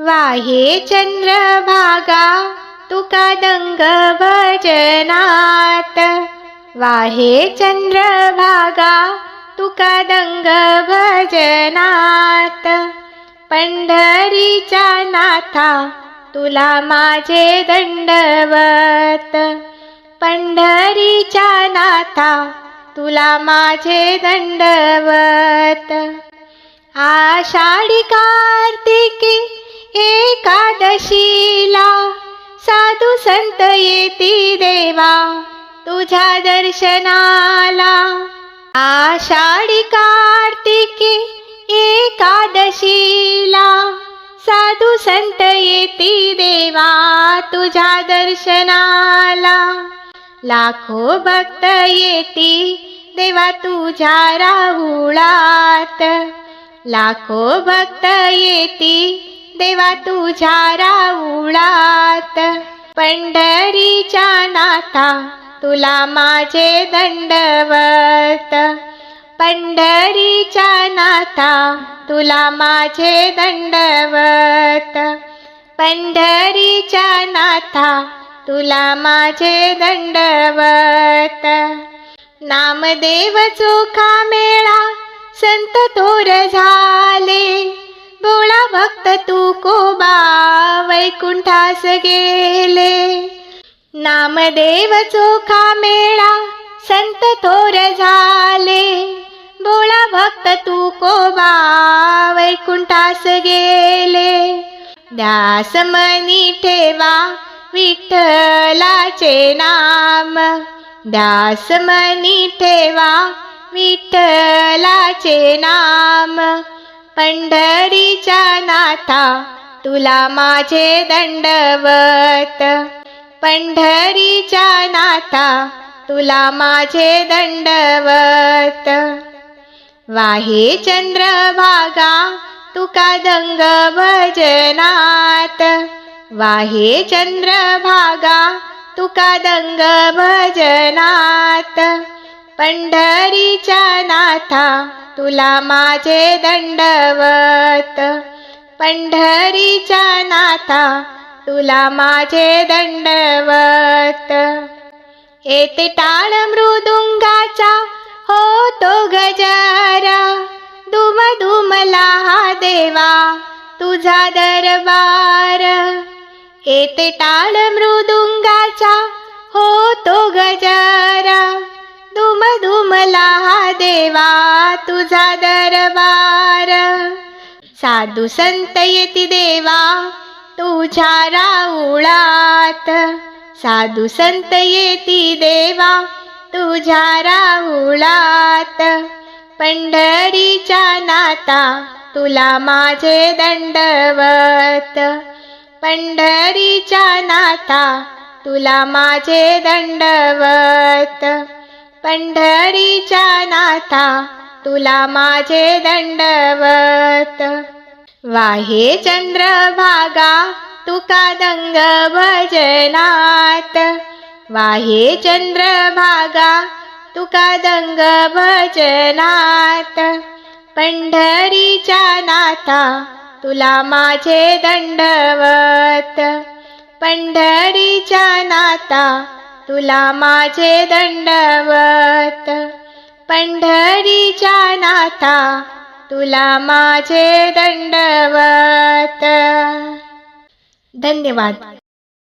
वाहे चंद्रभागा तुका दंग भजनात. वाहे चंद्रभागा तुका दंग भजनात. पंढरीच्या नाथा तुला माझे दंडवत. पंढरीच्या नाथा तुला माझे दंडवत. आषाढी कार्तिकी एकादशीला. साधू संत येती देवा तुझ्या दर्शनाला. आषाढी कार्तिकी एकादशीला. साधू संत येती देवा तुझ्या दर्शनाला. लाखो भक्त येती देवा तुझ्या राहुळात. लाखो भक्त येती देवा तुझ्या राऊळात पंढरीच्या नाथा तुला माझे दंडवत. पंढरीच्या नाथा तुला माझे दंडवत. पंढरीच्या नाथा तुला माझे दंडवत. नामदेव चोखा मेळा संत थोर झाले. भोळा भक्त तू कोबा वैकुंठास गेले. नामदेव चोखा मेळा संत थोर झाले. भोळा भक्त तू कोबा वैकुंठास गेले. द्यास मनी ठेवा विठ्ठलाचे नाम. द्यास मनी ठेवा विठ्ठलाचे नाम. पंढरीच्या नाथा तुला माझे दंडवत. पंढरीच्या नाथा तुला माझे दंडवत. वाहे चंद्रभागा तुका दंग भजनात. वाहे चंद्रभागा तुका दंग भजनात. पंढरीच्या नाथा तुला माझे दंडवत. पंढरीच्या नाथा तुला माझे दंडवत. येते टाळ मृदुंगाचा हो तो गजारा. दुम दुमला हा देवा तुझा दरबार. येते टाळ मृदुंगाचा हो तो गजारा. दुम धूमला हा देवा तुझा दरबार. साधू संत येती देवा तुझ्या राऊळात साधू संत येती देवा तुझ्या राऊळात पंढरीच्या नाता तुला माझे दंडवत. पंढरीच्या नाता तुला माझे दंडवत. पंढरीच्या नाथा तुला माझे दंडवत. वाहे चंद्रभागा तुका दंग भजनात वाहे चंद्रभागा तुका दंग भजनात पंढरीच्या नाथा तुला माझे दंडवत. पंढरीच्या नाता तुला माझे दंडवत. पंढरीच्या नाथा तुला माझे दंडवत. धन्यवाद.